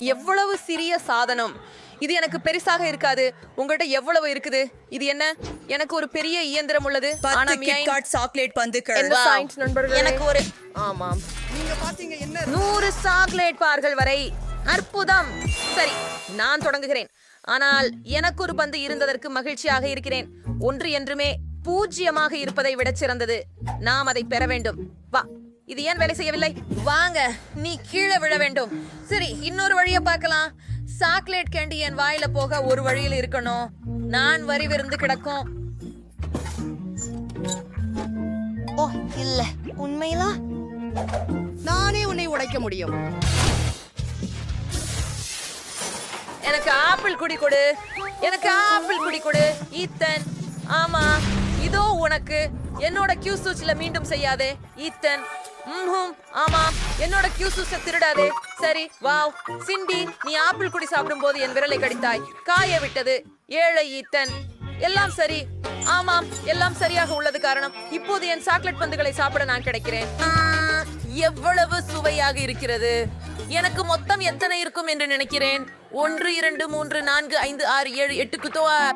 எவ்வளவு சிறிய சாதனம்? இது எனக்கு பெருசாக இருக்காது. உங்கள்கிட்ட எவ்வளவு இருக்குது? இது என்ன? எனக்கு ஒரு பெரிய இயந்திரம் உள்ளது. சாக்லேட் பந்துக்கள்? எனக்கு ஒரு ஆமாம். நீங்க பாத்தீங்க என்ன? நூறு சாக்லேட் பார்கள் வரை. அற்புதம். சரி நான் தொடங்குகிறேன். ஆனால் எனக்கு ஒரு பந்து இருந்ததற்கு மகிழ்ச்சியாக இருக்கிறேன். ஒன்று என்றுமே பூஜ்ஜியமாக இருப்பதை விட சிறந்தது. நாம் அதை பெற வேண்டும். இது ஏன் வேலை செய்யவில்லை? வாங்க நீ கீழே விழ வேண்டும். சரி இன்னொரு வழியை பார்க்கலாம். சாக்லேட் கேண்டி என் வாயில போக ஒரு வழியில் இருக்கணும். நான் வரி விருந்து கிடக்கும். ஓ இல்ல. உண்மையிலா? நானே உன்னை உடைக்க முடியும். எனக்கு ஆப்பிள் குடி கொடு. எனக்கு ஆப்பிள் குடி கொடு. ஈத்தன் ஆமா. இதோ உனக்கு. என்னோட கியூ சூச்ல மீண்டும் செய்யாதே. ஈத்தன் ஆமாம். என்னோட கியூ சூச்ச திருடாதே. சரி வாவ். சிண்டி நீ ஆப்பிள் குடி சாப்பிடும்போது என் விரலை கடித்தாய். காய விட்டது. ஏழை ஈத்தன். எல்லாம் சரி. ஆமாம் எல்லாம் சரியாக உள்ளது காரணம். இப்போது என் சாக்லேட் பந்துகளை சாப்பிட நான் கிடைக்கிறேன். எவ்வளவு சுவையாக இருக்கிறது. எனக்கு மொத்தம் எத்தனை இருக்கும் என்று நினைக்கிறேன். ஒன்று இரண்டு மூன்று நான்கு ஐந்து ஆறு ஏழு எட்டு குத்தோவா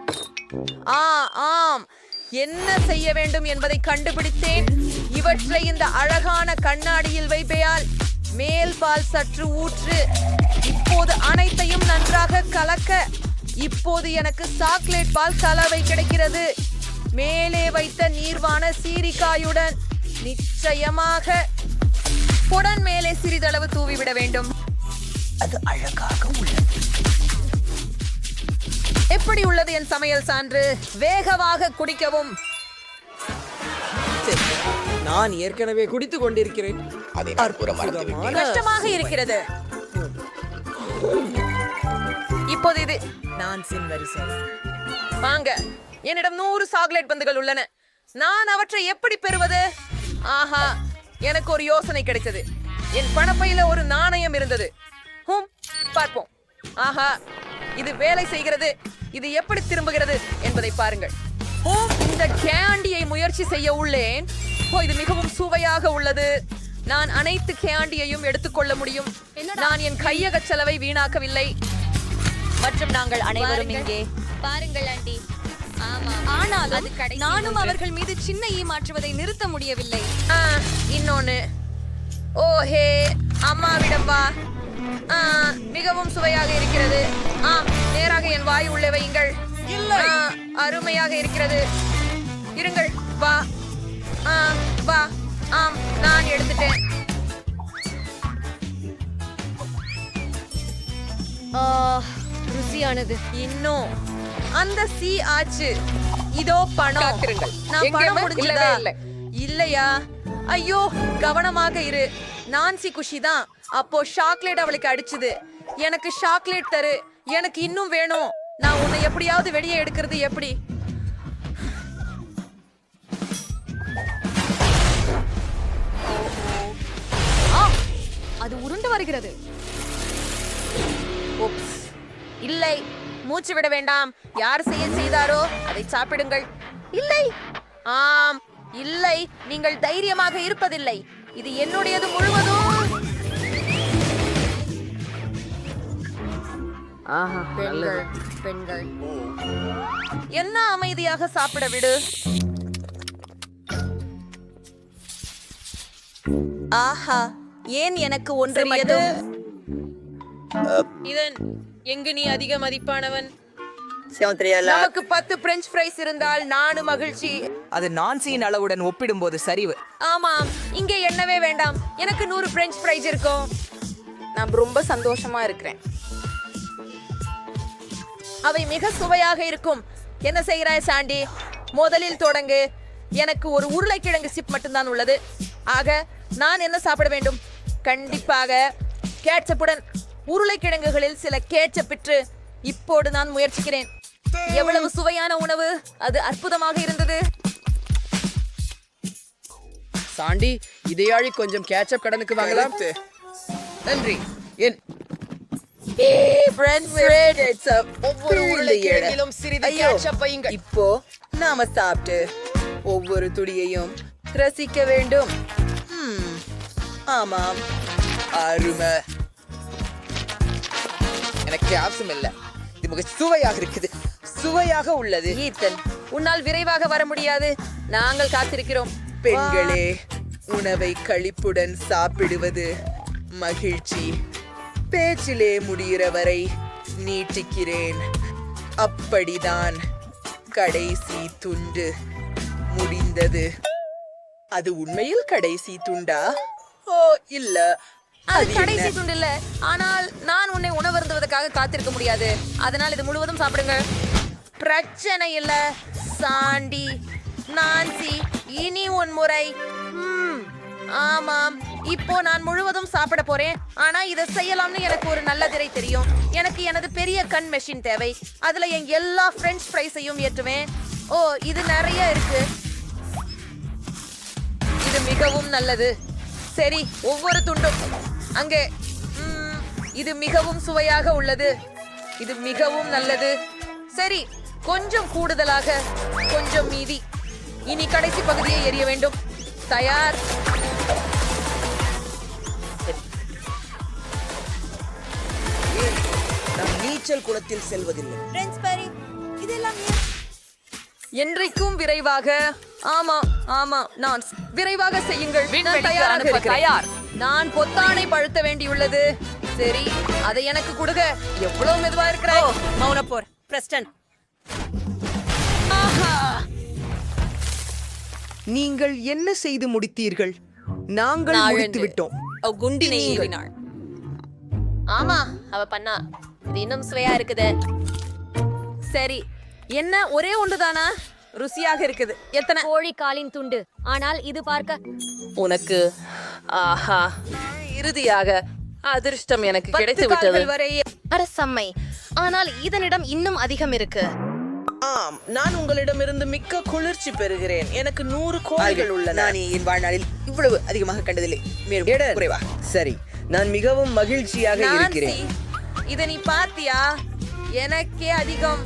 ஆ ஆம். என்ன செய்ய வேண்டும் என்பதை கண்டுபிடித்தேன். இவற்றை இந்த அழகான கண்ணாடியில் வைப்பையால் மேல் பால் சற்று ஊற்று. இப்போது அனைத்தையும் நன்றாக கலக்க. இப்போது எனக்கு சாக்லேட் பால் கலவை கிடைக்கிறது. மேலே வைத்த நீர்வான சீரிக்காயுடன் நிச்சயமாக புடன் மேலே சிறிதளவு தூவிவிட வேண்டும். அது அழகாக உள்ளது. எப்படி உள்ளது என் சமையல் சான்று? வேகமாக குடிக்கவும். நான் ஏற்கனவே குடித்துக் கொண்டிருக்கிறேன். கஷ்டமாக இருக்கிறது. இப்போது இது நான் சின் வரிசை. வாங்க என்னிடம் நூறு சாக்லேட் பந்துகள் உள்ளன. நான் அவற்றை எப்படி பெறுவது? ஆஹா எனக்கு ஒரு யோசனை கிடைத்தது. என் பணப்பையில ஒரு நாணயம் இருந்தது. ஹும் பார்ப்போம். ஆஹா இது வேலை செய்கிறது இது எப்படி திரும்புகிறது என்பதை பாருங்கள். இந்த கேண்டியை முயற்சி செய்ய உள்ளேன். ஓ இது மிகவும் சுவையாக உள்ளது. நான் அனைத்து கேண்டியையும் எடுத்துக்கொள்ள முடியும். நான் என் கையக செலவை வீணாக்கவில்லை. மற்றும் நாங்கள் அனைவரும். இங்கே. பாருங்கள் ஆண்டி. ஆமா ஆனாலும் அது கடைசி நானும். அவர்கள் மீது சின்ன ஏமாற்றுவதை நிறுத்த முடியவில்லை. இன்னொன்னு. ஓஹே அம்மாவிடம் வா. மிகவும் சுவையாக இருக்கிறது. நேராக என் வாய் உள்ளே வையுங்கள். அருமையாக இருக்கிறது. இருங்கள் வா. வா. ஆம் நான் எடுத்துட்டேன். ருசியானது. இன்னும். அந்த சி ஆச்சு. இதோ பணம். நான் பணம் முடிஞ்சதா. இல்லையா? ஐயோ கவனமாக இரு. நான்சி குஷி தான். அப்போ சாக்லேட் அவளுக்கு அடிச்சுது. எனக்கு சாக்லேட் தரு. எனக்கு இன்னும் வேணும். நான் உன்னை எப்படியாவது வெளியே எடுக்கிறது எப்படி? ஆ அது உருண்டு வருகிறது. இல்லை மூச்சு விட வேண்டாம். யார் செய்ய செய்தாரோ அதை சாப்பிடுங்கள். இல்லை. ஆம் இல்லை நீங்கள் தைரியமாக இருப்பதில்லை. இது என்னுடையது முழுவதும். ஆஹா நல்லது. பெண்கள். என்ன அமைதியாக சாப்பிட விடு. ஆஹா ஏன் எனக்கு ஒன்று மட்டும் இதன் எங்கு நீ அதிக மதிப்பானவன்? நமக்கு பத்து பிரெஞ்ச் ஃப்ரைஸ் இருந்தால் நானும் மகிழ்ச்சி. அது நான்சியின் அளவுடன் ஒப்பிடும்போது சரிவு. ஆமாம் இங்கே எண்ணவே வேண்டாம். எனக்கு நூறு பிரெஞ்ச் ஃப்ரைஸ் இருக்கும். நான் ரொம்ப சந்தோஷமா இருக்கிறேன். அவை மிக சுவையாக இருக்கும். என்ன செய்கிறாய் சாண்டி? முதலில் தொடங்கு. எனக்கு ஒரு உருளைக்கிழங்கு சிப் மட்டும்தான் உள்ளது. ஆக நான் என்ன சாப்பிட வேண்டும்? கண்டிப்பாக கேட்சப்புடன் உருளைக்கிழங்குகளில் சில கேட்சப்பிற்று இப்போது நான் முயற்சிக்கிறேன். எவ்வளவு சுவையான உணவு? அது அற்புதமாக இருந்தது. சாண்டி இதையாழி கொஞ்சம் கேட்சப் கடனுக்கு வாங்கலாம். நன்றி. என் ஒவ்வொரு உருளைக்கிழங்கிலும் சிறிது வையுங்கள். இப்போ நாம சாப்பிட்டு ஒவ்வொரு துளியையும் ரசிக்க வேண்டும். ஆமாம். அருமை. அவசியம் இல்ல. இது மிக சுவையாக இருக்குது. சுவையாக உள்ளது. ஈத்தன் உன்னால் விரைவாக வர முடியாது. நாங்கள் காத்திருக்கிறோம். பெண்களே உணவை களிப்புடன் சாப்பிடுவது மகிழ்ச்சி. பேச்சிலே முடிகிற வரை நீட்டிக்கிறேன். அப்படிதான் கடைசி துண்டு முடிந்தது. அது உண்மையில் கடைசி துண்டா? ஓ இல்ல. அது கடைசி? துண்டு இல்ல ஆனால் நான் உன்னை உணவருந்துவதற்காக காத்திருக்க முடியாது. அதனால் இது முழுவதும் சாப்பிடுங்க பிரச்சனை இல்ல சாண்டி. நான்சி இனி உன் முறை. ஆமாம். இப்போ நான் முழுவதும் சாப்பிட போறேன். ஆனா இதை செய்யலாம்னு எனக்கு ஒரு நல்ல திரை தெரியும். எனக்கு எனது பெரிய கண் மெஷின் தேவை. அதுல என் எல்லா ஃப்ரெஞ்ச் ஃப்ரைஸையும் ஏற்றுவேன். ஓ இது நிறைய இருக்கு. இது மிகவும் நல்லது. சரி ஒவ்வொரு துண்டும். அங்கே. இது மிகவும் சுவையாக உள்ளது. இது மிகவும் நல்லது. சரி கொஞ்சம் கூடுதலாக கொஞ்சம் மீதி. இனி கடைசி பகுதியை எரிய வேண்டும். தயார். நான் நீச்சல் குளத்தில் செல்வதில்லை. என்றைக்கும் விரைவாக ஆமா ஆமா நான் விரைவாக செய்யுங்கள். நான் தயாராக இருக்கிறேன். நான் பொத்தானை பழுத்த வேண்டியுள்ளது. சரி அதை எனக்கு கொடுங்க. எவ்வளவு மெதுவா இருக்கிற மௌன போர் பிரஸ்டன். நீங்கள் என்ன செய்து முடித்தீர்கள்? நாங்கள் முடித்து விட்டோம். குண்டினை ஏறினாள். ஆமா அவ பண்ணா. இது இன்னும் சுவையா இருக்குது. சரி என்ன? ஒரே ஒன்றுதானா ருசியாக இருக்குது. எத்தனை? கோழி காலின் துண்டு. ஆனால் இது பார்க்க உனக்கு ஆஹா இறுதியாக அதிர்ஷ்டம் எனக்கு கிடைத்து விட்டது. விட்டது வரை அரசம்மை ஆனால் இதனிடம் இன்னும் அதிகம் இருக்கு. ஆம் நான் உங்களிடமிருந்து மிக்க குளிர்ச்சி பெறுகிறேன். எனக்கு நூறு கோழிகள் உள்ளன. நான் என் வாழ்நாளில் இவ்வளவு அதிகமாக கண்டதில்லை. மேலும் குறைவா சரி நான் மிகவும் மகிழ்ச்சியாக இருக்கிறேன். இத நீ பாத்தியா எனக்கே அதிகம்.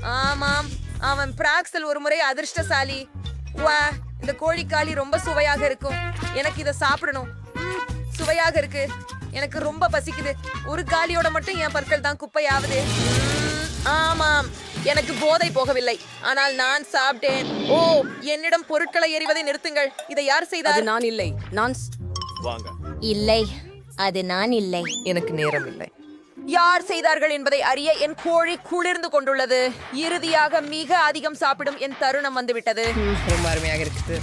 ஆமாம் அவன் பிராக்சல் ஒரு முறை அதிர்ஷ்டசாலி. வா இந்த கோழிக்காளி ரொம்ப சுவையாக இருக்கும். எனக்கு இத சாப்பிடணும். ம், சுவையாக இருக்கு. எனக்கு ரொம்ப பசிக்குது. ஒரு காலியோட மட்டும் என் பற்கள் தான் குப்பையாவது. ஆமாம். எனக்கு போதை போகவில்லை. ஆனால் நான் சாப்பிட்டேன். ஓ என்னிடம் பொருட்களை எறிவதை நிறுத்துங்கள். இதை யார் செய்தார்? நான் இல்லை. நான் இல்லை. அது நான் இல்லை. எனக்கு நேரம் இல்லை யார் செய்தார்கள் என்பதை அறிய என் கோழி குளிர்ந்து கொண்டுள்ளது. இறுதியாக மிக அதிகம் சாப்பிடும் என் தருணம் வந்துவிட்டது. ரொம்ப அருமையாக இருக்குது.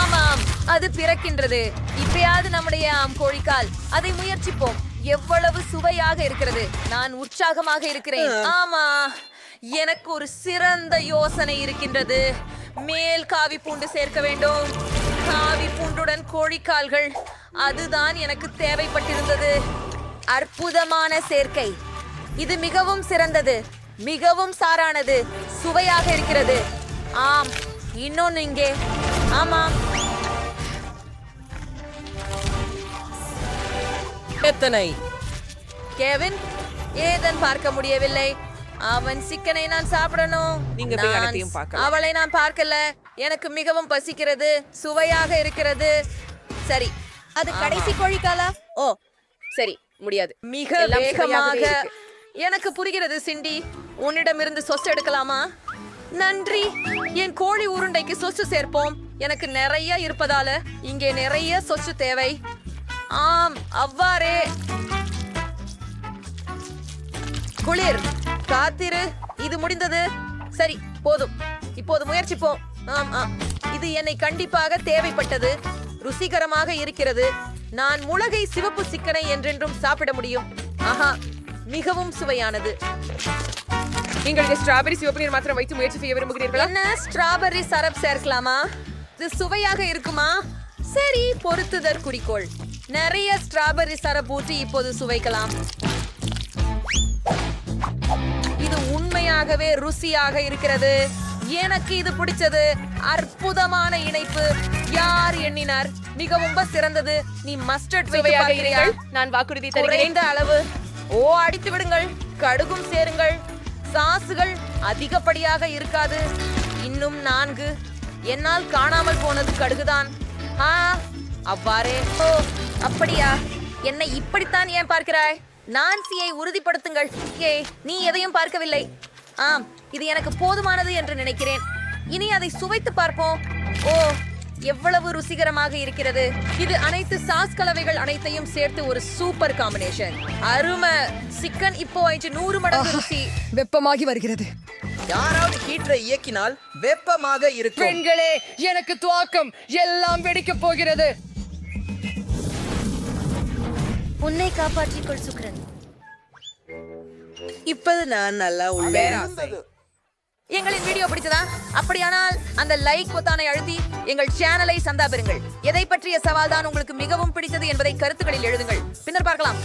ஆமாம் அது பிறக்கின்றது. இப்பயாவது நம்முடைய ஆம் கோழிக்கால். அதை முயற்சிப்போம். எவ்வளவு சுவையாக இருக்கிறது. நான் உற்சாகமாக இருக்கிறேன். ஆமா எனக்கு ஒரு சிறந்த யோசனை இருக்கின்றது. மேல் காவி பூண்டு சேர்க்க வேண்டும். காவி பூண்டுடன் கோழிக்கால்கள். அதுதான் எனக்கு தேவைப்பட்டிருந்தது. அற்புதமான சேர்க்கை. இது மிகவும் சிறந்தது. மிகவும் சாரானது. சுவையாக இருக்கிறது. ஆம் இன்னொன்னு இங்கே. ஆமாம். எத்தனை? கெவின் ஏதன் பார்க்க முடியவில்லை? அவன் சிக்கனை நான் சாப்பிடணும். நீங்க. அவளை நான் பார்க்கல. எனக்கு மிகவும் பசிக்கிறது சுவையாக இருக்கிறது. சரி அது கடைசி கோழிக்காலா? ஓ சரி முடியாது. மிக வேகமாக. எனக்கு புரிகிறது சிண்டி. உன்னிடமிருந்து சொஸ் எடுக்கலாமா? நன்றி. என் கோழி உருண்டைக்கு சொச்சு சேர்ப்போம். எனக்கு நிறைய இருப்பதால இங்கே நிறைய சொச்சு தேவை. ஆம் அவ்வாறே. குளிர் காத்திரு இது முடிந்தது. சரி போதும். இப்போது முயற்சிப்போம். ஆம் ஆம். இது என்னை கண்டிப்பாக தேவைப்பட்டது. ருசிகரமாக இருக்கிறது. நான் முளகை சிவப்பு சிக்கனை என்றென்றும் சாப்பிட முடியும். ஆஹா மிகவும் சுவையானது. நீங்கள் ஸ்ட்ராபெரி சிவப்பு நீர் மாத்திரம் வைத்து முயற்சி செய்ய விரும்புகிறீர்களா? என்ன ஸ்ட்ராபெர்ரி சரப் சேர்க்கலாமா? இது சுவையாக இருக்குமா? சரி பொறுத்துதற் குறிக்கோள். நிறைய ஸ்ட்ராபெர்ரி சரப் ஊற்றி இப்போது சுவைக்கலாம். இது உண்மையாகவே ருசியாக இருக்கிறது. எனக்கு இது பிடிச்சது. அற்புதமான இணைப்பு. யார் எண்ணினார்? மிகவும் சிறந்தது. நீ மஸ்டர்ட் சுவையாக இருங்கள். நான் வாக்குறுதி தருகிறேன். குறைந்த அளவு. ஓ அடித்து விடுங்கள். கடுகும் சேருங்கள். சாசுகள் அதிகப்படியாக இருக்காது. இன்னும் நான்கு. என்னால் காணாமல் போனது கடுகுதான். ஆ அவ்வாறே. ஓ அப்படியா? என்னை இப்படித்தான் ஏன் பார்க்கிறாய்? நான்சியை உறுதிப்படுத்துங்கள். ஏ நீ எதையும் பார்க்கவில்லை. ஆம் இது எனக்கு போதுமானது என்று நினைக்கிறேன். இனி அதை சுவைத்து பார்ப்போம். ஓ எவ்வளவு ருசிகரமாக இருக்கிறது. இது அனைத்து சாஸ் கலவைகள் அனைத்தையும் சேர்த்து ஒரு சூப்பர் காம்பினேஷன். அருமை. சிக்கன் இப்போ ஆயிடுச்சு நூறு மடங்கு ருசி. வெப்பமாகி வருகிறது. யாராவது ஹீட்டரை இயக்கினால் வெப்பமாக இருக்கும். பெண்களே எனக்கு துவாக்கம் எல்லாம் வெடிக்கப் போகிறது. உன்னை காப்பாற்றிக்கொள் சுக்ரன். இப்போது நான் நல்லா உள்ளேன். எங்களின் வீடியோ பிடிச்சதா அப்படியானால் அந்த லைக் பொத்தானை அழுத்தி எங்கள் சேனலை சந்தா பெறுங்கள். எதை பற்றிய சவால் தான் உங்களுக்கு மிகவும் பிடித்தது என்பதை கருத்துக்களில் எழுதுங்கள். பின்னர் பார்க்கலாம்.